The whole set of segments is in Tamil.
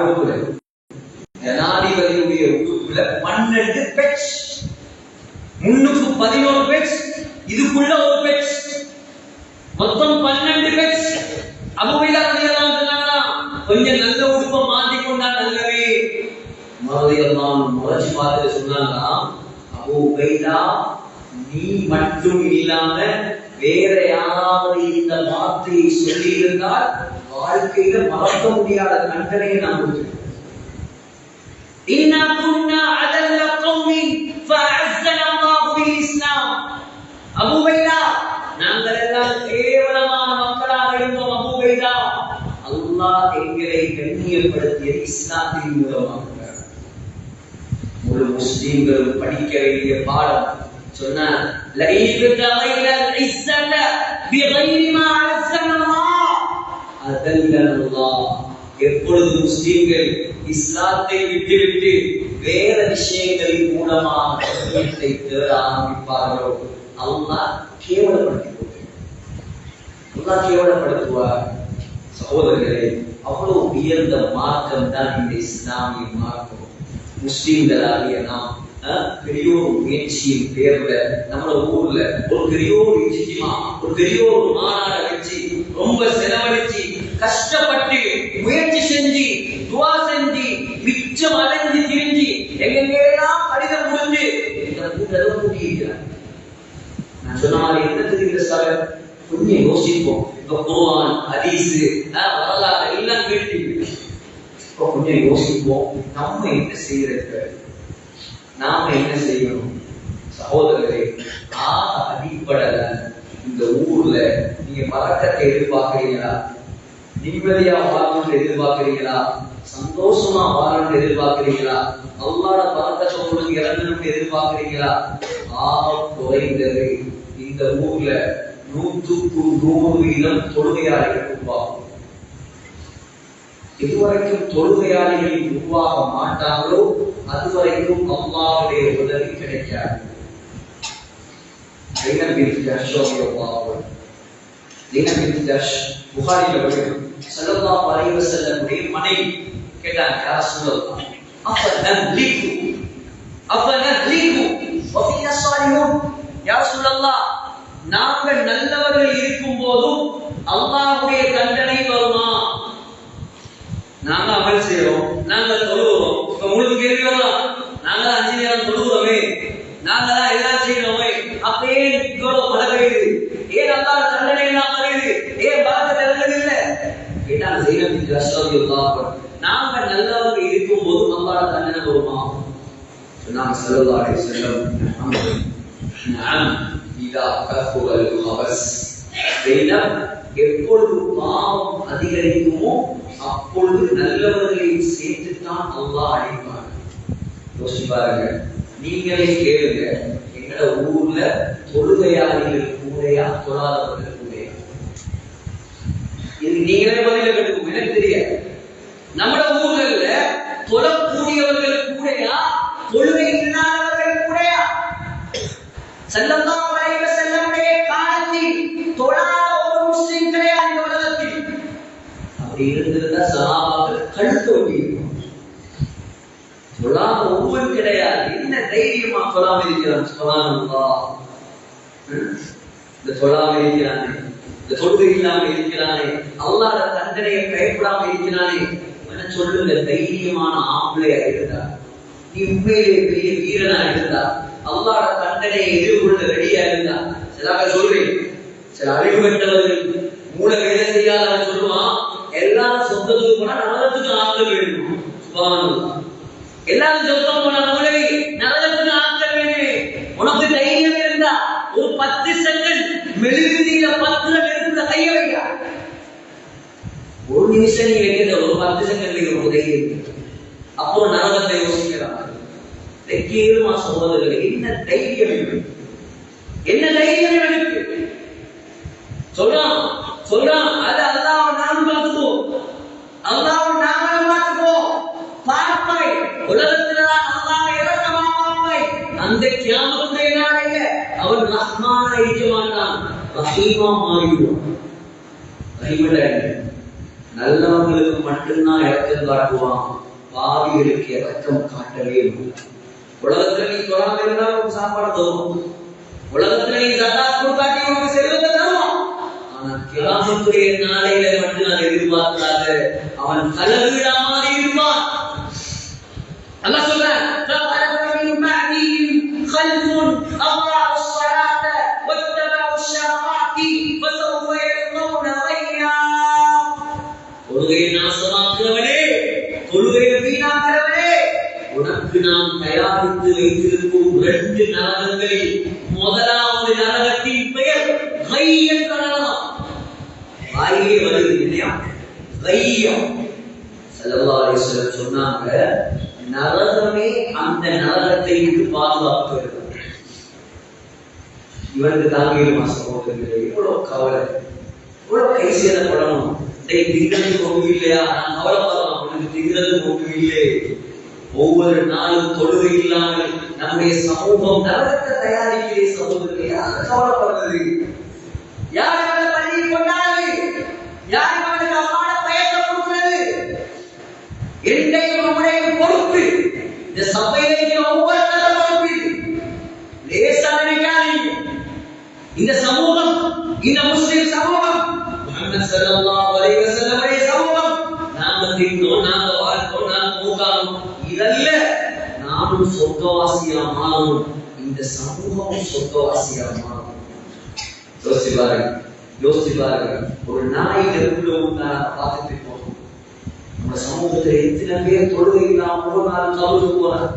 பாரூக்ல ஜனாதிபதியுடைய உறுப்புல பன்னெண்டு பெட்ஸ் முன்னுக்கு பதினோரு பெட்ஸ் இதுக்குள்ள ஒரு பெட்ஸ் மொத்தம் பன்னெண்டு பெட்ஸ் அபுவைலா ரலியல்லாஹு சொன்னாங்க கொஞ்சம் நல்ல உடுப்ப மாத்தி கொண்டா நல்லவே. மறதியெல்லாம் முறைச்சு பார்த்துட்டு சொன்னாங்க அபு நீ மட்டும் இல்லாம வேற யாராவது இந்த வார்த்தையை சொல்லி இருந்தால் வாழ்க்கையில மறக்க முடியாத கண்டனையை நான் கொடுத்துருக்கேன் إنا كنا عدل قوم فأعزنا الله بالإسلام அபு பைதா நாங்கள் எல்லாம் கேவலமான மக்களாக இருந்தோம் அபு பைதா அல்லாஹ் எங்களை கண்ணியப்படுத்தியது இஸ்லாத்தின் மூலமாக முழு முஸ்லிம்களும் படிக்க வேண்டிய பாடம் சொன்னார் எப்பொழுது முஸ்லிம்கள் இஸ்லாத்தை விட்டுவிட்டு வேற விஷயங்களின் மூலமாக கண்ணியத்தை தேட ஆரம்பிப்பார்களோ அல்லாஹ் கேவலப்படுத்தி அல்லாஹ் கேவலப்படுத்துவார். சகோதரர்களே அவ்வளவு உயர்ந்த மார்க்கம் தான் இந்த இஸ்லாமிய மார்க்கம். முஸ்லிம்களாகிய நாம் அஹ், பெரிய ஒரு முயற்சியின் பேர்ல நம்ம ஊர்ல ஒரு பெரிய ஒரு ஒரு பெரிய ஒரு மாநாட வச்சு ரொம்ப செலவழிச்சு கஷ்டப்பட்டு முயற்சி செஞ்சு துவா செஞ்சு மிச்சம் அலைஞ்சு திரிஞ்சு எங்கெங்கெல்லாம் கடிதம் முடிஞ்சு இந்த கூட்டத்தை கூட்டியிருக்கிறார் நான் சொன்ன மாதிரி என்ன தெரிகிற சார்? கொஞ்சம் யோசிப்போம். இப்ப குருவான் ஹதீஸ் வரலாறு எல்லாம் கேட்டு இப்ப கொஞ்சம் யோசிப்போம். நம்ம என்ன செய்யறது? நாம என்ன செய்யணும்? சகோதரர்களே ஆக அடிப்படல. இந்த ஊர்ல நீங்க பழக்கத்தை எதிர்பார்க்கிறீங்களா? நிம்மதியா வாழணும்னு எதிர்பார்க்கிறீங்களா சந்தோஷமா வாழணும்னு எதிர்பார்க்கிறீங்களா அல்லாட பழக்கத்தை உங்களுக்கு இறங்கணும்னு எதிர்பார்க்கிறீங்களா ஆக குறைந்தது இந்த ஊர்ல நூற்றுக்கு நூறு வீதம் தொழுகையாளிகள் உருவாகும் இதுவரைக்கும் தொழுகையாளிகள் உருவாக மாட்டாங்களோ அதுவரைக்கும் அல்லாவுடைய உதவி கிடைக்காது زينب بنت جحش رضي الله عنها زينب بنت جحش புகாரில வருது ஸல்லல்லாஹு அலைஹி வஸல்லம் மனைவி கேட்டாங்க யா ரசூலல்லாஹ் அஃபனத்லிகு அஃபனத்லிகு வஃபீனா ஸாலிஹூன். யா ரசூலல்லாஹ் நாங்கள் நல்லவர்கள் இருக்கும் போதும் அல்லாஹ்வுடைய தண்டனை வருமா? நாங்க அமல் செய்யறோம் நாங்க தொழுகிறோம். இப்ப உங்களுக்கு கேள்வி வரலாம் நாங்க அஞ்சு நேரம் தொழுகிறோமே. நாங்க தான் எல்லாம் செய்யறோமே ஏன் இவ்வளவு மழை பெய்யுது ஏன் அல்லா நாம கஷ்டம் நல்லவங்க இருக்கும் போது அல்லாட தண்டனை வருமா சொன்னாங்க ஸல்லல்லாஹு அலைஹி வஸல்லம். இதா கஃபுரல் ஹபஸ் ஜெயினப் எப்பொழுது பாவம் அதிகரிக்குமோ அப்பொழுது நல்லவர்களையும் சேர்த்துத்தான் அல்லாஹ் அழைப்பார் யோசிச்சு பாருங்க. நீங்களே கேளுங்க. எங்கட ஊர்ல தொழுகையாளிகள் கூடையா தொழாதவர்கள் நீங்களே பதில கட்டுக்கும் எனக்கு தெரியாது. நம்மட ஊர்ல தொழக்கூடியவர்கள் கூடையா தொழுகை இல்லாதவர்கள் கூடையா? ஸல்லல்லாஹு வரைவ செல்லமுடைய காலத்தில் தொழாத ஒரு முஸ்லிம் கிடையாது இந்த உலகத்தில். அப்படி இருந்திருந்தா சஹாபாக்கள் கழுத்து ஒட்டியிருக்கும் தொழாத ஒவ்வொரு கிடையாது. என்ன தைரியமா தொழாமல் இருக்கிறான் சுபஹானல்லாஹ். இந்த தொழாமல் இருக்கிறான். இந்த தொழுகை இல்லாம இருக்கிறானே அல்லாத தண்டனையை பயப்படாம இருக்கிறானே என சொல்லுங்க தைரியமான ஆம்பளையா இருந்தா நீ உண்மையிலே பெரிய வீரனா இருந்தா அல்லாத தண்டனையை எதிர்கொள்ள ரெடியா இருந்தா சிலாக பேர் சொல்றேன் சில அறிவு பெற்றவர்கள் மூல வேலை செய்யாதவன் சொல்லுவான் எல்லாரும் சொந்தத்துக்கு போனா நரகத்துக்கு ஆட்கள் வேண்டும் சுபஹானல்லாஹ் எல்லாரும் சொந்தம் போன மூலவி நரகத்துக்கு ஆட்கள் வேண்டும் உனக்கு தைரியம் இருந்தா ஒரு பத்து செகண்ட் மெழுகுதியில பத்து செய்ய வைக்கிறார் ஒரு நிமிஷம் நீ வைக்கிற ஒரு பத்து செகண்ட் உதவி இருக்கு. அப்போ நரகத்தை யோசிக்கிறார் தைரியமா சகோதரர்களே என்ன தைரியம் என்ன தைரியம் எனக்கு சொல்றான் சொல்றான் அது அல்லாஹ் நானும் பார்த்துக்குவோம் அல்லாஹ் நாங்களும் பார்த்துக்குவோம் பார்ப்பாய். உலகத்துல அல்லாஹ் இறக்கமா பார்ப்பாய் அந்த கியாமத்தை நாளைய அவன் ரஹ்மானா இருக்க மாட்டான். ரஹீமா மாறிடுவான் ரஹீமல்ல நல்லவங்களுக்கு மட்டும்தான் இறக்கம் காட்டுவான் பாவிகளுக்கு இறக்கம் காட்டவே உலகத்துல நீ தொழாம இருந்தாலும் உனக்கு சாப்பாடு தரும். உலகத்துல நீ ஜகாத் கொடுத்தாட்டி உனக்கு செல்வத்தை தரும். ஆனா கிராமத்துடைய நாளையில மட்டும் நான் எதிர்பார்க்காத அவன் கலவிடா மாதிரி இருப்பான். நல்லா சொல்றேன் நாம் தயாரித்து வைத்திருக்கும் ரெண்டு நரகங்களில் முதலாவது நரகத்தின் பெயர் கை என்ற நரகம் வாயிலே வருது இல்லையா? கையம் செலவாரி அலைஹி சொன்னாங்க நரகமே அந்த நரகத்தை விட்டு பாதுகாக்கிறது இவனுக்கு தாங்கிடுமா சகோதரர்களே இவ்வளவு கவலை. இவ்வளவு கை சேதப்படணும் டேய் திங்கிறது ஒன்று இல்லையா நான் கவலைப்படலாம். உனக்கு திங்கிறது ஒன்று இல்லை ஒவ்வொரு நாளும் தொழுகை இல்லாமல் நம்முடைய சமூகம் நரகத்தை தயாரிக்கிறே சமூகத்தை யார் கவலைப்படுறது? யார் அவனை பள்ளி கொண்டாது யார் அவனுக்கு அம்மான பயத்தை கொடுக்கிறது? என்னையும் நம்முடைய பொறுப்பு இந்த சபையிலே ஒவ்வொரு ஒவ்வொருத்தர பொறுப்பு லேசா நினைக்காதீங்க. இந்த சமூகம் இந்த முஸ்லிம் சமூகம் முகமது சல்லல்லாஹு அலைஹி வஸல்லம் சமூகம் நாம தின்னோ நாம இதல்ல நாமும் சொர்க்கவாசியா மாறும் இந்த சமூகமும் சொர்க்கவாசியா மாறும் யோசிச்சு பாருங்க யோசிச்சு பாருங்க. ஒரு நாய் நெருப்புல உண்டா? பார்த்துட்டு போகணும். நம்ம சமூகத்துல எத்தனை பேர் தொழுகை இல்லாம ஒரு நாள் கவுருக்கு போறாங்க?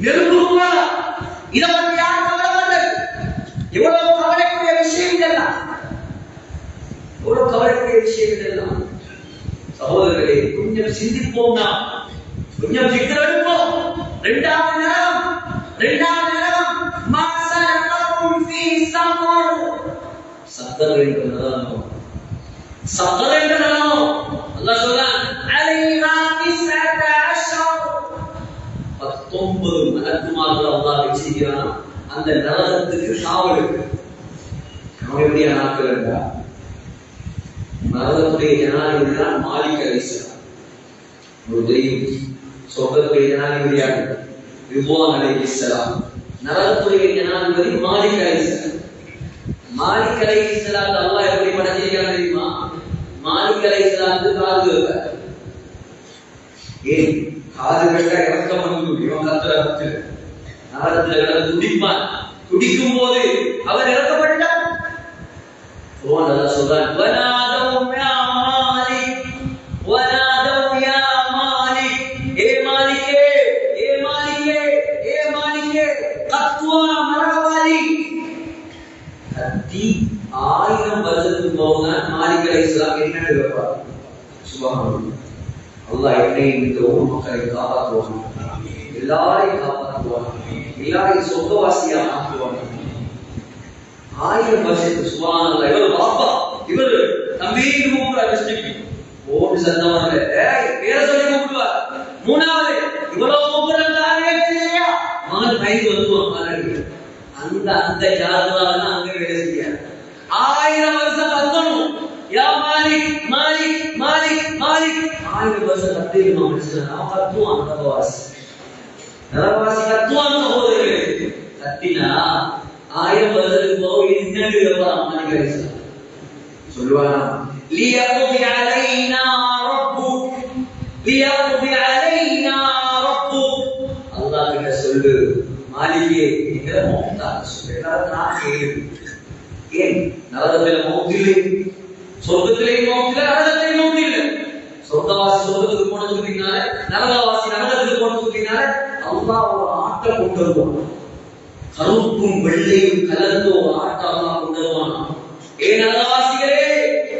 நெருப்பு போறா. இதை பத்தி யார் கவலைப்பட்டது எவ்வளவு கவலைக்கூடிய விஷயம் இதெல்லாம். எவ்வளவு கவலைக்கூடிய விஷயம் இதெல்லாம். சகோதரர்களே கொஞ்சம் சிந்திப்போம் தான் கொஞ்சம் சித்திரடுப்போம் இரண்டாவது ரெண்டாவது நேரம் ரெண்டாவது நேரம் ஃபீ சமர் சத்தம் என்ற நரகம் சக்கர் என்ற அல்லாஹ் சொல்றான் அலைஹா திஸ்அத அஷர் பத்தொன்பது மலக்குமார்கள் அல்லாஹ் வச்சிருக்கிறான். அந்த நரகத்துக்கு காவல் அவன் நாட்கள் என்றா நரகத்துடைய ஜனாதிபதி தான் மாலிக் அலிஸ்லாம் ஒரு தெய்வம் சொர்க்கத்துடைய ஜனாதிபதியாக ரிதுவான் அலைஹிஸ்ஸலாம் நரகத்துடைய ஜனாதிபதி மாலிக் அலைஹிஸ்ஸலாம் மாலிக் அலைஹிஸ்ஸலாம் அல்லாஹ் எப்படி படைச்சிருக்காங்க தெரியுமா? மாலிக் அலைஹிஸ்ஸலாத்துக்கு காது வைப்பார் ஏன் காது கேட்டா இறக்கம் வந்து இவன் கத்துற கத்து. நரகத்துல கிடந்து துடிப்பான். துடிக்கும் போது அவர் இறக்கப்பட்டார் குர்ஆன் அல்லாஹ் சொல்றான். அலைஹிஸ்ஸலாம் என்ன அல்லாஹ் என்னை இந்த ஊர் மக்களை காப்பாற்றுவான். எல்லாரையும் காப்பாற்றுவான். எல்லாரையும் சொர்க்கவாசியா ஆயிரம் வருஷத்துக்கு இவர் பாப்பா. இவர் தம்பி கூப்பிடுவார் டிஸ்ட்ரிக்ட் பேர சொல்லி கூப்பிடுவார். மூணாவது இவ்வளவு கூப்பிடுறாங்க இல்லையா மகன் கைது அந்த அந்த ஜாதகம் அங்க வேலை செய்ய. ஆயிரம் வருஷம் யா மாலிக் மாலிக் மாலிக் மாலிக் ஆயிரம் வருஷம் கத்திருமா மனுஷன் அவன் கத்துவான் நரகவாசி நரகவாசி கத்துவான் சகோதரர்களே கத்தினா ஆயிரம் வருஷத்துக்கு போக என்னன்னு வைப்பான் மாலிக் அலிஸ்லாம் சொல்லுவானா ليقضي علينا ربك ليقضي علينا ربك அல்லாஹ் கிட்ட சொல்லு மாலிகே நீங்க மௌத்தாக சொல்லு எல்லாரும் நான் கேளு ஏன் நரகத்தில் மௌத் இல்லை சொர்க்கத்திலே மௌத் இல்லை நரகத்திலே மௌத் இல்லை சொர்க்கவாசி சொர்க்கத்துக்கு போனதுக்கு சொல்றீங்கனால நரகவாசி நரகத்துக்கு போனதுக்கு சொல்றீங்கனால அல்லாஹ் ஒரு ஆட்டம் கொண்டு வருவான். கருப்பும் வெள்ளையும் கலந்து ஒரு ஆட்டம் அல்லாஹ் கொண்டு வருவான். ஏ நரகவாசிகளே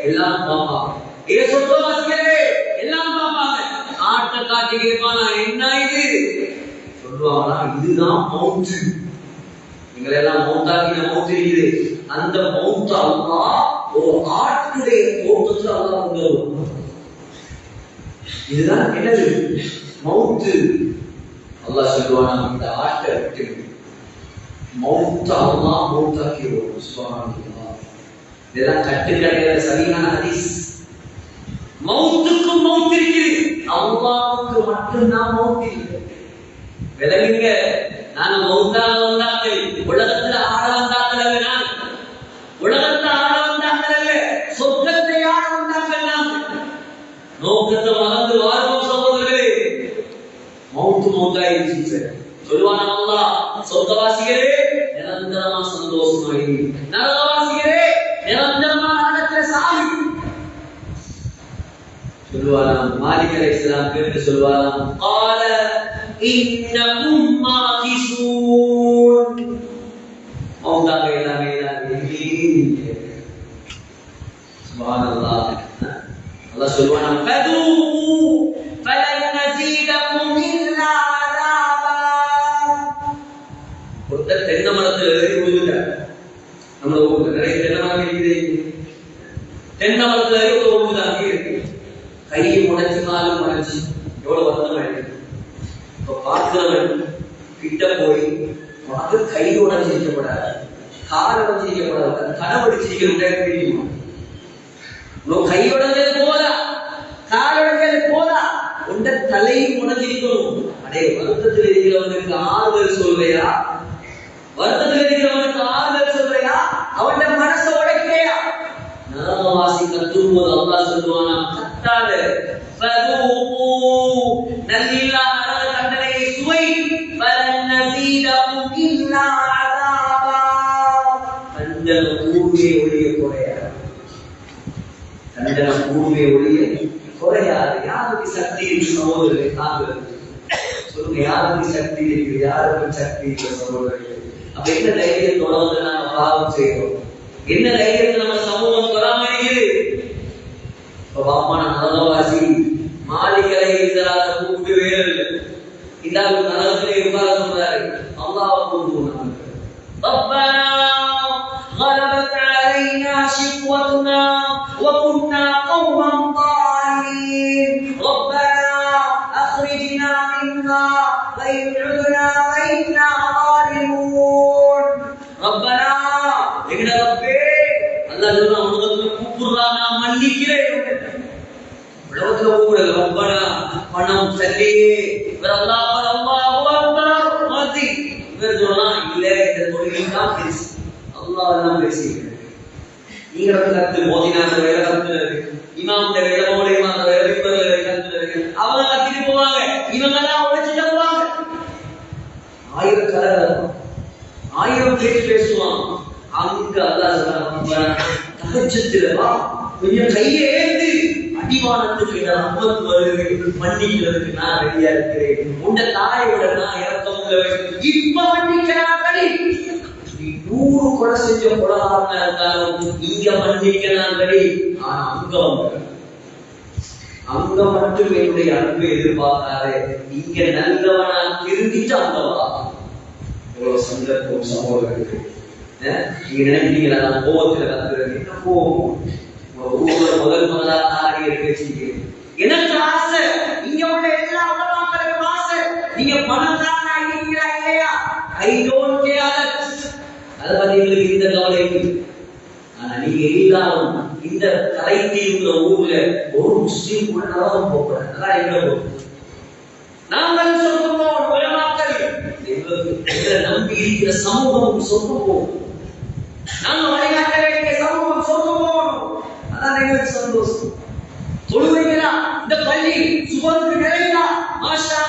எல்லாம் பாப்பாங்க ஏ சொர்க்கவாசிகளே எல்லாம் பாப்பாங்க ஆட்ட காட்டி கேட்பானா என்ன இது? சொல்லுவாங்களா இதுதான் மவுண்ட் எங்களை எல்லாம் மௌத்தாக்கின மவுண்ட் இருக்குது அந்த மவுண்ட் அல்லாஹ் ஒரு ஆட்டுடைய தோட்டத்துல அல்லாஹ் கொண்டு வருவான் இதுதான் என்னது மவுத்து. அல்லாஹ் சொல்லுவான் இந்த ஆட்டை விட்டு மௌத்த அல்லாஹ் மௌத்தாக்கிடுவோம் சுபஹானல்லாஹ். இதெல்லாம் கட்டு கிடையாது சரியான ஹதீஸ். மவுத்துக்கும் மௌத் இருக்குது அல்லாவுக்கு மட்டும்தான் மௌத் இல்லை விலகுங்க நாங்க மவுத்தாக வந்தாக்கள் உலகத்துல ஆட வந்தாக்கள் உலகத்துல மரணத்தை மறந்து வாழ்வோம் சகோதரர்களே. மௌத்து மௌத்தாயிருச்சு சொல்லுவான் அல்லா சொர்க்கவாசிகளே நிரந்தரமா சந்தோஷமாயி. நரகவாசிகளே நிரந்தரமா நரகத்தில் சாவி. சொல்லுவாராம் மாலிக் அலை இஸ்லாம் பேருக்கு சொல்லுவாராம் கால இன்னகும் சொல்லுவான் ஒருத்தர் தென்னை மரத்தில் எழுதி விழுந்துட்டார் நம்ம ஊர்ல நிறைய தென்னை மரம் இருக்குது தென்னை மரத்தில் எழுதி விழுந்துதான் அங்கே இருக்கு கையை முளைச்சினாலும் முளைச்சி எவ்வளவு வருத்தம் ஆயிடுச்சு இப்ப பார்க்கிறவன் கிட்ட போய் உனக்கு கை உடஞ்சி வைக்கப்படாது கால் உடஞ்சி வைக்கப்படாது கை உடஞ்சது காலடங்கள் போதா உண்ட தலை உணர்ந்திருக்கணும் அடே வருத்தத்தில் இருக்கிறவனுக்கு ஆறுதல் சொல்றையா வருத்தத்தில் இருக்கிறவனுக்கு ஆறுதல் சொல்றையா அவன் மனசை உடைக்கிறையா வாசிக்க தூங்குவது அல்லா சொல்லுவானா கத்தாத நல்லா தண்டனையை சுவை. தண்டனம் கூர்மையை ஒழிய குறையா குறையாது யாருக்கு சக்தி இருக்கு சகோதரரை தாங்குறது சொல்லுங்க யாருக்கு சக்தி இருக்கு யாருக்கு சக்தி இல்லை சகோதரர்களே அப்ப என்ன தைரியத்தோட வந்து நாம பாவம் செய்யறோம் என்ன தைரியத்தை நம்ம சமூகம் பராமரிக்குது இப்ப பாப்பான நரகவாசி மாளிகளை இதராக கூப்பிட்டு வேறு இந்த நரகத்திலே உட்கார சொல்றாரு அல்லாஹ் கூப்பிட்டு ربنا غلبت علينا شقوتنا وكنا قوما ضالين ربنا اخرجنا منها غير عدنا وانا ظالمون ربنا எங்கட ரப்பே அல்லாஹ் சொல்றான் உலகத்துல கூப்பிடுறான் நான் மன்னிக்கிறேன் உலகத்துல கூட ரப்பனா பணம் சல்லி இவர் அல்லாஹ் அல்லாஹ் அக்பர் மாத்தி இவர் சொல்றான் இல்ல இந்த தொழில் தான் பெருசு அல்லாஹ் தான் பெருசு நீங்க கத்து மோதினாத வேலை கத்துறது இமாம் வேலை மூலியமா வேலை வேலை கத்துறது அவங்க கத்திட்டு போவாங்க இவங்க எல்லாம் ஆயிரம் கலர் பேசுவான். அங்க அல்லாஹ் சொல்றான் தகச்சத்துல அடிவானத்துக்கு நான் அம்மத்து வருது மன்னிக்கிறதுக்கு நான் ரெடியா இருக்கிறேன். உண்ட தாயோட நான் இறக்கம் இப்ப நீ நூறு கொலை செஞ்ச கொலகாரனா இருந்தாலும் இங்க மன்னிக்க நான் ரெடி ஆனா அங்க அங்க மட்டும் என்னுடைய அன்பை எதிர்பார்க்காதே. இங்க நல்லவனா திருந்திட்டு அங்க வா. எவ்வளவு சந்தர்ப்பம் சகோதரருக்கு. நீங்க நினைக்கிறீங்களா நான் கோபத்துல கத்துறது. என்ன கோபம்? ஊர்ல முதல் முதலா தாடி இருக்க வச்சிருக்கீங்க எனக்கு ஆசை? இங்க உள்ள எல்லா உலமாக்களுக்கும் ஆசை. நீங்க பணக்காரனா இருக்கீங்களா இல்லையா? ஐ டோன்ட் கேர் அதை பத்தி எங்களுக்கு இந்த கவலை இல்லை ஆனா இந்த கலைக்கு ஊர்ல ஒரு முஸ்லீம் கூட நரகம் போகக்கூடாது. அதான் எங்க போகும் நாங்கள் சொல்லுவோம் உலமாக்கள். எங்களை நம்பி இருக்கிற சமூகம் சொல்ல போகும் நாங்க வழிகாட்ட வேண்டிய சமூகம் சொல்ல போகணும் அதான் எங்களுக்கு சந்தோஷம். இந்த பள்ளி சுபத்துக்கு நிறையா மாஷா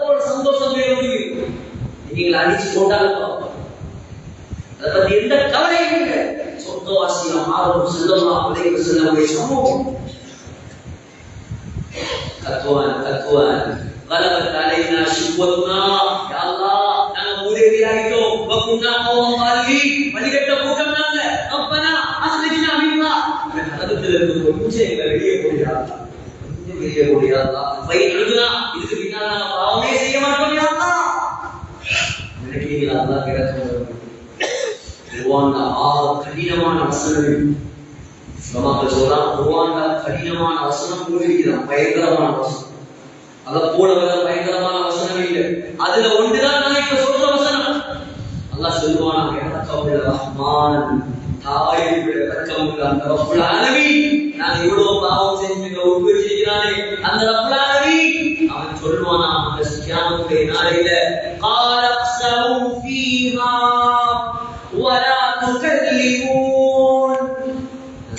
போல சந்தோஷம் அடிச்சு போட்டாலும் அதை பத்தி எந்த கவலையும் இல்லை. சொர்க்கவாசியா மாறும் செல்லலாம் உதவி செல்லக்கூடிய சமூகம் கத்துவான் கத்துவான் غلبت علينا شقوتنا يا الله நாங்க மூதேவியாயிட்டோம் وكنا قوما ضالين வழிகட்ட கூட்டம் நாங்க ربنا اخرجنا منها நரகத்தில் இருந்து கொஞ்சம் எங்களை வெளியே போடுகிறாங்க கொஞ்சம் வெளியே போடுகிறாங்க ஃபைன் எழுதுனா இதுக்கு பின்னால் நாங்க பாவமே செய்ய மாட்டோம் யா அல்லாஹ் நினைக்கிறீங்களா அல்லாஹ் இறக்கம் குர்ஆன்ல ஆக கடினமான வசனங்கள் சமாக்கள் சொல்றான் குர்ஆன்ல கடினமான வசனம் கூறியிருக்கிறான் பயங்கரமான வசனம் அத போல வர பயங்கரமான வசனம் இல்லை அதுல ஒன்றுதான் நான் இப்ப சொல்ற வசனம் அல்லாஹ் சொல்லுவான் இறக்கமுள்ள ரஹ்மான் தாயை விட இறக்கம் உள்ள அந்த ரப்புல் ஆலமீன் நான் இவ்வளவு பாவம் செஞ்சு உப்பு வச்சிருக்கிறானே அந்த ரப்புல் ஆலமீன் அவன் சொல்லுவானா அந்த கியாமத்துடைய நாளையில قال اخسروا فيها ولا تكلمون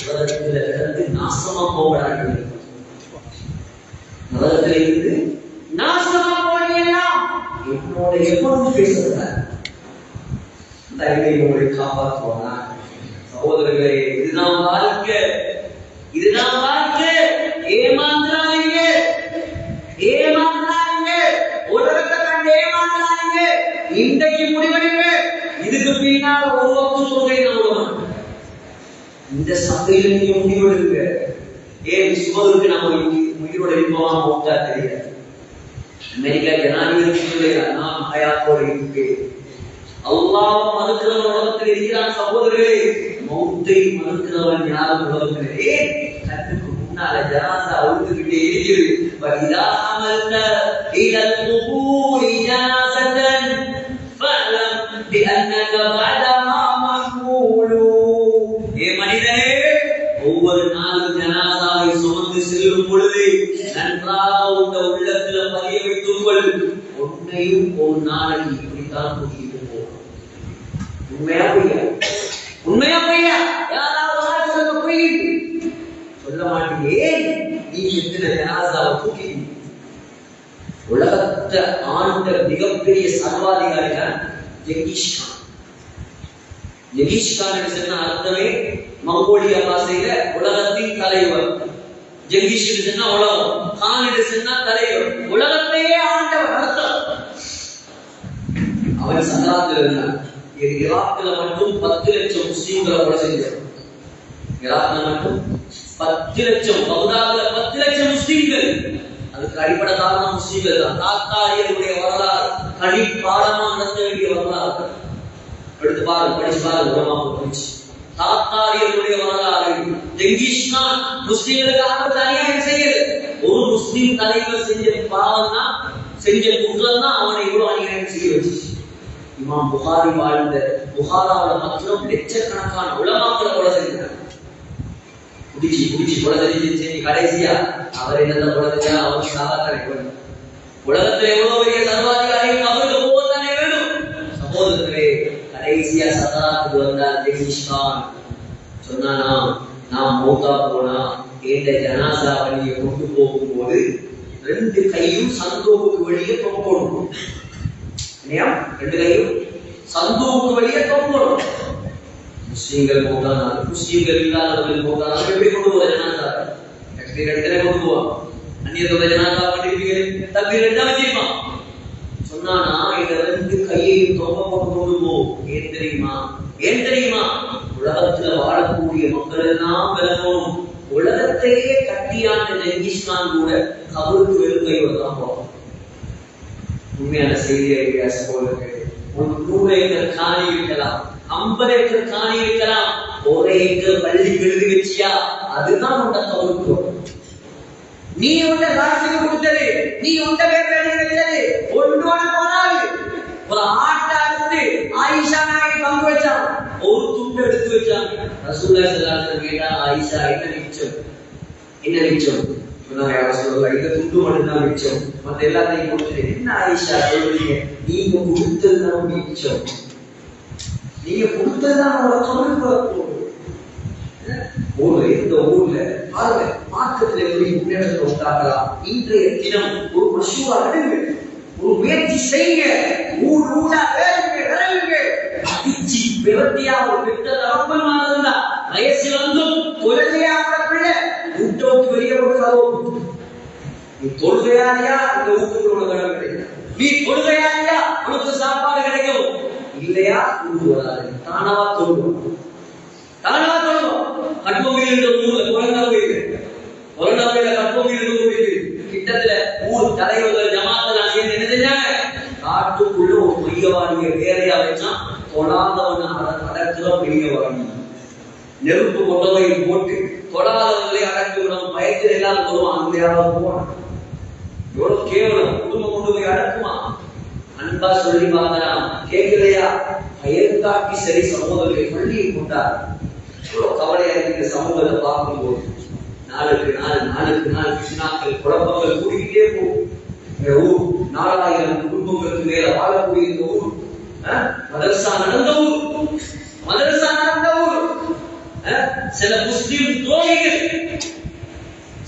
நரகத்துல கிடந்து நாசமா போகிறார்கள் நரகத்துல இருந்து நாசமா போனீங்கன்னா என்னோட எப்பொழுது பேசுறாங்க தயவை உங்களை காப்பாற்றுவானா சகோதரர்களே இதுதான் வாழ்க்கை இதுதான் வாழ்க்கை இந்த சந்தையில நீங்க முடிவெடுங்க ஏன் சுமருக்கு நம்ம இன்னைக்கு உயிரோட இருப்போமா போட்டா தெரியாது. அமெரிக்கா ஜனாதிபதி உலகத்தில் இருக்கிறான் சகோதரர்களே. மௌத்தை மறுக்கிறவன் யாரும் உலகத்தில். கண்ணுக்கு முன்னால உள்ளத்துல பதிய வைத்துக் உன்னையும் ஒரு நாளைக்கு இப்படித்தான் கூட்டிட்டு போகும் உண்மையா பையா உண்மையா பையா யாராவது ஒரு சொல்லுங்க பொய் சொல்ல மாட்டீங்க நீ எத்தனை ஜனாசாவை தூக்கிட்டீங்க உலகத்தை ஆண்ட மிகப்பெரிய சர்வாதிகாரி தான் ஜெகிஷ் கான் ஜெகிஷ் கான் சொன்ன அர்த்தமே மங்கோலியா பாசையில உலகத்தின் தலைவர். ஜெகிஷ் என்று உலகம் கான் என்று தலைவர் உலகத்தையே ஆண்டவர் அர்த்தம் அவர் சங்கராத்தில் இருந்தார் இது ஈராக்ல மட்டும் பத்து லட்சம் முஸ்லீம்களை கொலை செஞ்சார் ஈராக்ல மட்டும் பத்து லட்சம் பகுதாதுல பத்து லட்சம் முஸ்லீம்கள். அதுக்கு அடிப்படை காரணம் முஸ்லீம்கள் தான். தாத்தாரியருடைய வரலாறு கடி பாடமா நடத்த வேண்டிய வரலாறு. எடுத்து பாருங்க படிச்சு பாருங்க உலமா படிச்சு தாத்தாரியர்களுடைய வரலாறு ஜெங்கிஷ் முஸ்லிம்களுக்காக தனியாக ஆபத்து செய்யல. ஒரு முஸ்லிம் தலைவர் செஞ்ச பாவம் தான் செஞ்ச குற்றம் தான் அவனை இவ்வளவு அநியாயம் செய்ய வச்சு இமாம் புகாரி வாழ்ந்த புகாராவோட மாத்திரம் லட்சக்கணக்கான உலமாக்களை கொலை செஞ்சாங்க குடிச்சு குடிச்சு கொலை செஞ்சு செஞ்சு கடைசியா அவர் என்னென்ன கொலை செஞ்சா? அவர் சாதாரண உலகத்துல எவ்வளவு பெரிய சர்வாதிகாரியும் அவர் கடைசியா சதாத்துக்கு வந்தார் ஜெகிஷ் கான் சொன்னானா நான் மௌத்தா போனா என்ற ஜனாசா வழியை கொண்டு போகும்போது ரெண்டு கையும் சந்தோவுக்கு வெளியே தொங்கணும். இல்லையா? ரெண்டு கையும் சந்தோவுக்கு வெளியே தொங்கணும். முஸ்லீம்கள் போட்டானால் முஸ்லீம்கள் இல்லாதவர்கள் போட்டானால் எப்படி கொண்டு போவ ஜனாசா? எப்படி இடத்துல கொண்டு போவான் அந்நியத்தோட ஜனாசா பண்ணிருப்பீங்க. தப்பி ரெண்டா வச்சிருப்பான் சொன்னானா இதை ரெண்டு கையையும் ஏன் தெரியுமா? ஏன் தெரியுமா? உலகத்துல வாழக்கூடிய மக்கள் எல்லாம் விலகணும். உலகத்தையே கட்டியான ஜெங்கிஷ் கான் கூட கபருக்கு வெறும் கையோட தான் போவான் உண்மையான செய்தியை சகோதரர்களே ஒரு நூறு ஏக்கர் காணி இருக்கலாம் ஐம்பது ஏக்கர் காணி இருக்கலாம் ஒரு ஏக்கர் பள்ளி விழுது வச்சியா? அதுதான் உண்ட கபருக்கு நீ உண்ட ராசிக்கு கொடுத்தது. நீ உண்ட பேர் எழுதி வச்சது ஒன்றோட போனாது ஒரு ஆட்டா இருந்து ஆயிஷா நாயகி பங்கு வச்சாங்க ஒரு துண்டு எடுத்து வச்சாங்க ரசூல்லா ஸல்லல்லாஹு கேட்டா ஆயிஷா என்ன மிச்சம்? என்ன மிச்சம்? இந்த துண்டு மிச்சம். மத்த எல்லாத்தையும் கொடுத்துட்டு என்ன ஆயிஷா சொல்றீங்க? நீங்க மிச்சம். நீங்க இந்த ஊர்ல பாருங்க மார்க்கத்துல எப்படி முன்னேற்றத்தை உண்டாக்கலாம்? இன்றைய தினம் ஒரு மசூரா நடுங்க ஒரு முயற்சி செய்யுங்க ஊர் ஊடா வேறுங்க விரைவுங்க அடிச்சு விரத்தியா ஒரு பெற்ற தகப்பன் இருந்தா வயசு வந்தும் குழந்தையா கூட பிள்ளை. வீட்டை விட்டு வெளியே கொடுக்காதோ நீ தொழுகையாரியா இந்த வீட்டுக்கு உனக்கு இடம் கிடைக்கும். நீ தொழுகையாரியா உனக்கு சாப்பாடு கிடைக்கும். இல்லையா? வராது. தானவா தொழுவோம். தானவா தொழுவோம். கட்பொம்மையில் குழந்தை போயிருக்கு குழந்தை போயில கட்பொம்மையில் கிட்டத்துல ஊர் தலைவர்கள் ஜமாத்தெல்லாம் சேர்ந்து என்ன செஞ்சாங்க காட்டுக்குள்ள ஒரு மையவாடிய வேறையா வச்சான் தொழாதவன் அடக்குற பெரியவாடி நெருப்பு கொண்டவை போட்டு தொடாதவர்களை அடக்கி விடும் பயத்தில் எல்லாம் சொல்லுவான் அந்த யாராவது போவான். எவ்வளவு கேவலம். குடும்பம் கொண்டு போய் அடக்குமா? அன்பா சொல்லி பார்க்கலாம் கேட்கலையா? பயன் காட்டி சரி சமூகங்களை பள்ளியை கொண்டார். எவ்வளவு கவலையா இருக்கு இந்த சமூகத்தை பார்க்கும்போது. நாளுக்கு நாள் நாளுக்கு நாள் பிசினாக்கள் குழப்பங்கள் கூடிக்கிட்டே போகும். இந்த ஊர் நாலாயிரம் குடும்பங்களுக்கு மேல வாழக்கூடிய இந்த ஊர் மதரசா நடந்த ஊர். மதரசா நடந்த ஊர். சில முஸ்லிம் துரோகிகள்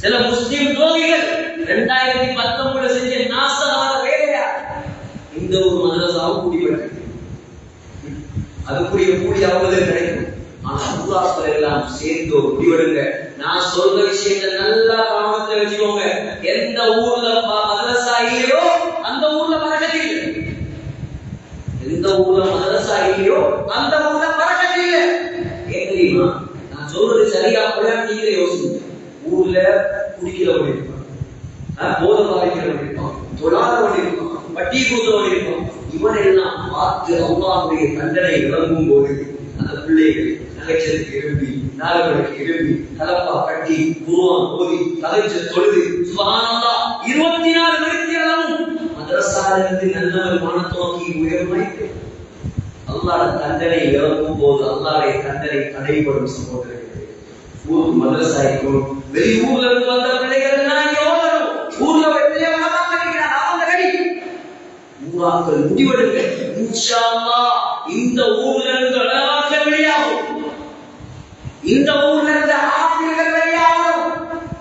சில முஸ்லிம் துரோகிகள் ரெண்டாயிரத்தி பத்தொன்பதுல செஞ்ச நாசமான வேலையா? இந்த ஒரு மதரசாவும் கூடிப்பட்டது அதுக்குரிய கூலி அவங்களுக்கு கிடைக்கும். ஆனா அல்லாஹ்கள் எல்லாம் சேர்ந்து ஒரு முடிவெடுங்க. நான் சொல்ற விஷயத்தை நல்லா கவனத்துல வச்சுக்கோங்க எந்த ஊர்ல மதரசா இல்லையோ அந்த ஊர்ல பறக்கத்து இல்லை. எந்த ஊர்ல மதரசா இல்லையோ அந்த ஊர்ல பறக்கத்து இல்லை. ஏன் தெரியுமா? நான் சொல்றது சரியா அப்படியா நீங்களே யோசிங்க. ஊர்ல குடிக்கிறவன் இருப்பான். ஆஹ் போதை பாதிக்கிறவன் இருப்பான். தொழாதவன் இருப்பான். வட்டி கூத்தவன் இருப்பான். இவன் எல்லாம் பார்த்து அம்மாவுடைய தண்டனை விளங்கும் போது அந்த பிள்ளைகள் நகைச்சலுக்கு எழுப்பி நாளுக்கு எழுப்பி தலப்பா கட்டி குருவான் ஓதி தலைச்சு தொழுது சுபஹானல்லா இருபத்தி நாலு மணிக்கு அளவும் மதரசாலிருந்து நல்லவர் மானத்தை நோக்கி உயர்வாய்க்கு அல்லாட தண்டனை இறங்கும் போது அல்லாடைய தண்டனை தடைப்படும் சகோதரர்களே. ஊர் மதரசா வெளி ஊர்ல இருந்து வந்த பிள்ளைகள் ஊர்ல அவங்க ஊராக்கள் இன்ஷா இந்த ஊர்ல இருந்து வெளியாகும் இந்த ஊர்ல இருந்து ஆசிரியர்கள் வெளியாகணும்.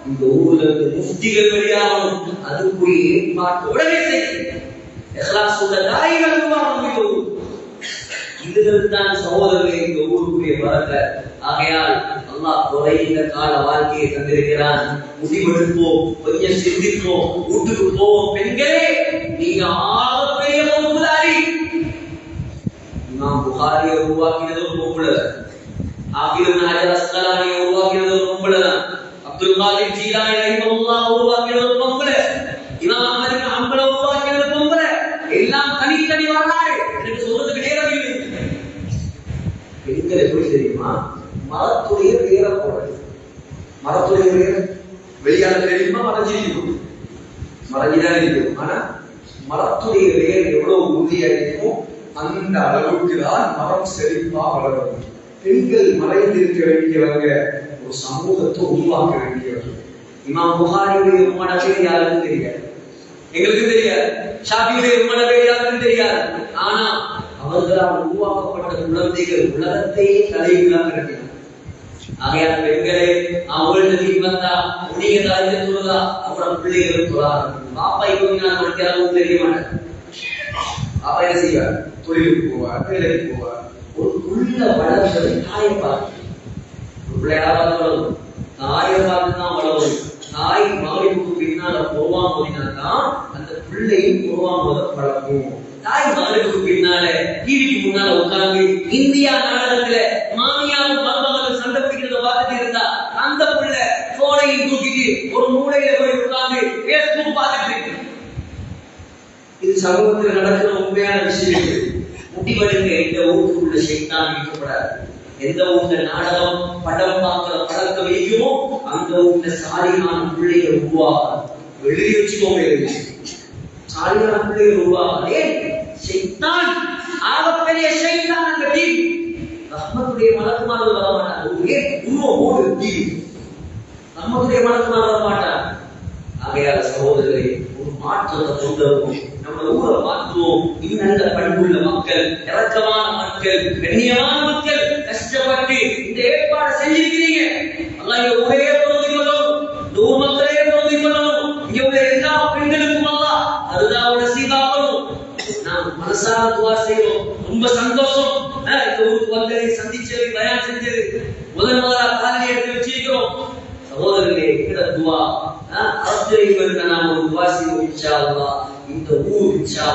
இந்த ஊர்ல இருந்து முஃப்திகள் வெளியாகணும். அதுக்குரிய ஏற்பாட்டு உடனே செய்யுங்க இஹ்லாஸ் உள்ள தாய்கள் உருவாகணும் இந்த ஊர் சகோதரர்களே இந்த ஊருக்குரிய வரக்க ஆகையால் அல்லாஹ் குறைந்த கால வாழ்க்கையை தந்திருக்கிறான். முடிவெடுப்போம் கொஞ்சம் சிந்திப்போம் வீட்டுக்கு போவோம் பெண்களே. நீங்க ஆகப்பெரிய பொம்புதாரி இமாம் புகாரியை உருவாக்கினதும் ஒரு பொம்பளை ஹஜர் அஸ்கலானியை உருவாக்கினது ஒரு பொம்பளை அப்துல் காதிர் ஜீலானி ரஹிமஹுல்லாஹ் உருவாக்கினது ஒரு பொம்பளை இமாம் அஹ்மத் இப்னு ஹம்பல் உருவாக்கினது பொம்பளை எல்லாம் தனித்தனி வரலாறு எனக்கு சொல்றதுக்கு நேரம் இல்லை பெண்கள் எப்படி தெரியுமா மரத்துடைய பேரை போடுறது மரத்துடைய பேர் வெளியான தெரியுமா மறைஞ்சிருக்கும் மறைஞ்சுதான் இருக்கும் ஆனா மரத்துடைய வேர் எவ்வளவு உறுதியா இருக்குமோ அந்த அளவுக்கு தான் மரம் செழிப்பா வளரும் பெண்கள் மறைந்திருக்க வேண்டியவங்க ஒரு சமூகத்தை உருவாக்க வேண்டியவர்கள். இமாம் புகாரியுடைய உம்மட பேர் யாருக்கும் தெரியாது. எங்களுக்கு தெரியாது. ஷாபியுடைய உம்மட பேர் யாருக்கும் தெரியாது. ஆனா அவர்களால் உருவாக்கப்பட்ட குழந்தைகள் உலகத்தையே தலைகீழாக இருக்கிறார் ஆகையால் பெண்களே அவங்கள்ட்ட நீ வந்தா நீங்க தலைஞ்சு சொல்லுதா அப்புறம் பிள்ளைகள் சொல்லாது பாப்பா இப்போ நான் படிக்கிறாங்க தெரிய மாட்டேன் பாப்பா என்ன செய்வார்? தொழிலுக்கு போவார் வேலைக்கு போவார். ஒரு உள்ள வளர்ந்தது தாயை பார்த்து ஒரு தாயை பார்த்து தான் வளரும் தாய் மகளிருக்கு பின்னால போவான் போதினாதான் அந்த பிள்ளையும் போவான் போத பழக்கும் தாய் மகளுக்கு பின்னால டிவிக்கு முன்னால உட்கார்ந்து இந்தியா நாடகத்துல மாமியாரும் மருமகளும் சண்டை பிடிக்கிறத பார்த்துட்டு இருந்தா அந்த பிள்ளை போனையும் தூக்கிட்டு ஒரு மூலையில போய் உட்கார்ந்து பேஸ்புக் பார்த்துட்டு இருக்கு. இது சமூகத்தில் நடக்கிற உண்மையான விஷயம் இது. எந்த இந்த ஊருக்குள்ள சைத்தான் வைக்கப்படாது எந்த ஊர்ல நாடகம் படம் பார்க்கிற பழக்கம் வைக்குமோ அந்த ஊர்ல சாலிகான பிள்ளைய உருவாகும் எழுதி வச்சுக்கோங்க இது. பிள்ளைய பிள்ளைகள் உருவாகும் ஏன் சைத்தான். ஆகப்பெரிய சைத்தான் அந்த டீம். ரஹ்மத்துடைய மலக்குமார்கள் வர மாட்டார். ஏன் உருவம் ஓடு டீம். நம்முடைய மனசுமார மாட்டார். ஆகையால சகோதரர்களே மாற்றத்தை கொண்டு வருவோம் நம்ம ஊரை மாற்றுவோம். இன்னல்ல பண்புள்ள மக்கள் இறக்கமான மக்கள் கண்ணியமான மக்கள் கஷ்டப்பட்டு இந்த ஏற்பாடு செஞ்சிருக்கிறீங்க. அல்லாஹ் இந்த ஊரையே பொருந்தி கொள்ளணும் இந்த ஊர் மக்களையே பொருந்தி கொள்ளணும் இங்க உள்ள எல்லா பெண்களுக்கும் சீதாவணும் நாம் மனசார துவா செய்வோம். ரொம்ப சந்தோஷம். இந்த ஊருக்கு வந்ததை சந்திச்சது பயான் செஞ்சது. முதல் முதலா காலையை எடுத்து வச்சிருக்கிறோம். சகோதரர்களே எங்கட துவா? அரசுக்கு நாம் ஒரு துவா இந்த ஊர் இன்ஷா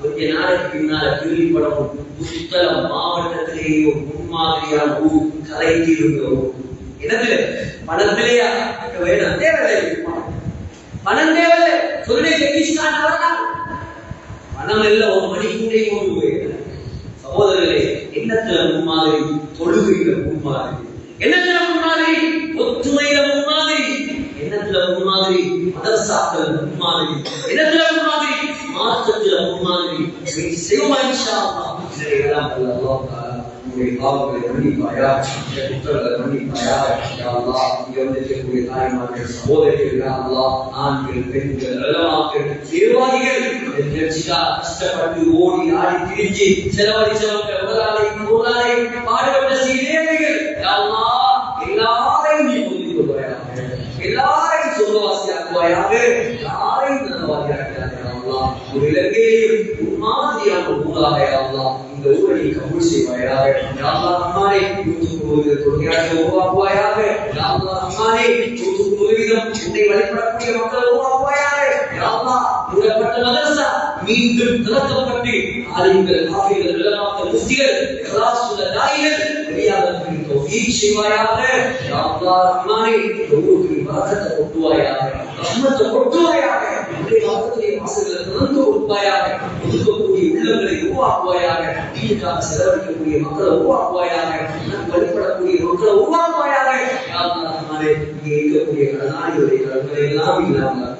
கொஞ்ச நாளைக்கு பின்னால கேள்விப்படவும் புத்தளம் மாவட்டத்திலேயே ஒரு முன்மாதிரியான ஊர் கலைக்கு இருக்கிறோம் ஊர் என்னது பணத்திலேயா வேணும் தேவையில்லை பணம் தேவையில்லை சொல்லி ஜெகிஷ்கான் வரலாம் பணம் இல்ல ஒரு மணிக்கூடே ஒரு சகோதரர்களே எண்ணத்துல முன்மாதிரி தொழுகையில முன்மாதிரி எண்ணத்துல முன்மாதிரி ஒத்துமையில முன்மாதிரி எண்ணத்துல முன்மாதிரி மதரசாக்கள் முன்மாதிரி எண்ணத்துல முன்மாதிரி மார்க்கத்துல முன்மாதிரி உங்களுடைய பாவங்களை மன்னிப்பாயா இந்த குற்றங்களை மன்னிப்பாயா யா அல்லாஹ் இங்க வந்து இருக்கக்கூடிய தாய்மார்கள் சகோதரிகள் யா அல்லாஹ் ஆண்கள் பெண்கள் இந்த நிகழ்ச்சிக்காக கஷ்டப்பட்டு ஓடி ஆடி திரிஞ்சு செலவழிச்சவங்க முதலாளி முதலாளி பாடுபட்ட சீதேவிகள் யா அல்லாஹ் எல்லாரையும் நீ புரிந்து கொள்வாயாக எல்லாரையும் சொர்க்கவாசியாக்குவாயாக யாரையும் நல்லவாதியாக்குவாயாக அல்லாஹ். ஒரு இலங்கையில் ஒரு ஊராக அல்லாஹ். இந்த ஊரை கபூல் செய்வாயாக. யா அம்மானே நூற்றுக்கு உருவாக்குவாயாக. அம்மானே நூற்றுக்கு ஒரு வீதம் உன்னை வழிபடக்கூடிய மக்களை உருவாக்குவாயாக. மூடப்பட்ட மதரசா மீண்டும் திறக்கப்பட்டு ஆசிரியர்கள் இளமாக்கள் முஃப்திகள் இஹ்லாசுள்ள தாயிகள் வெளியாளர்களின் தௌஃபீக் செய்வாயாக யா அல்லாஹ் ரஹ்மானே இந்த ஊருக்கு பரக்கத்தை கொட்டுவாயாக ரஹ்மத்தை கொட்டுவாயாக உன்னுடைய வாசத்துடைய வாசல்களை திறந்து கொடுப்பாயாக ஒதுக்கக்கூடிய உள்ளங்களை உருவாக்குவாயாக வீட்டுக்காக செலவழிக்கக்கூடிய மக்களை உருவாக்குவாயாக நான் வழிபடக்கூடிய மக்களை உருவாக்குவாயாக யா அல்லாஹ் ரஹ்மானே இங்கே இருக்கக்கூடிய கடனாளிகளுடைய கடன்களை எல்லாம் இல்லாமல்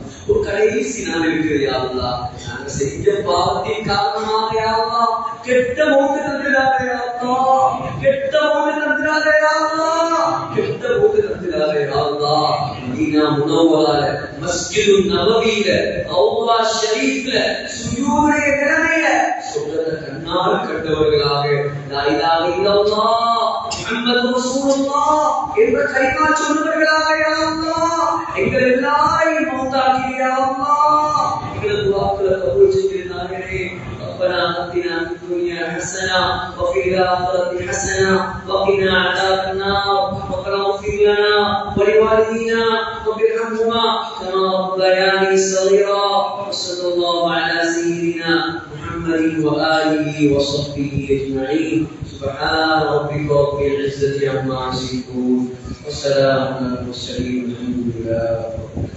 ஒரு கடைசி நாள் இருக்குது யா அல்லாஹ் நாங்க செஞ்ச பாவத்தின் காரணமாக யா அல்லாஹ் கெட்ட மௌத்து தந்திராதே யா அல்லாஹ் கெட்ட மௌத்து தந்திராதே யா அல்லாஹ் கெட்ட மௌத்து தந்திராதே யா அல்லாஹ் மதீனா முனவ்வரால மஸ்ஜிது நபவியில அவுலா ஷரீஃப்ல சுஜூதுடைய நிலைமையில சொர்க்கத்தை கண்ணால் கண்டவர்களாக லா இலாஹ இல்லல்லாஹ் முஹம்மது ரசூலுல்லாஹ் என்ற கலிமா சொன்னவர்களாக யா அல்லாஹ் எங்கள் எல்லாரையும் மௌத்தாக்கி யா அல்லாஹ் எங்களது வாக்குகளை கபூல் செய்திருந்தார்களே ربنا آتنا في الدنيا حسنة وفي الآخرة حسنة وقنا عذاب النار ربنا اغفر لنا ولوالدينا رب ارحمهما كما ربياني صغيرا وصلى الله على سيدنا محمد وآله وصحبه أجمعين. سبحان ربك رب العزة عما يصفون. وسلام على المرسلين الحمد لله رب العالمين.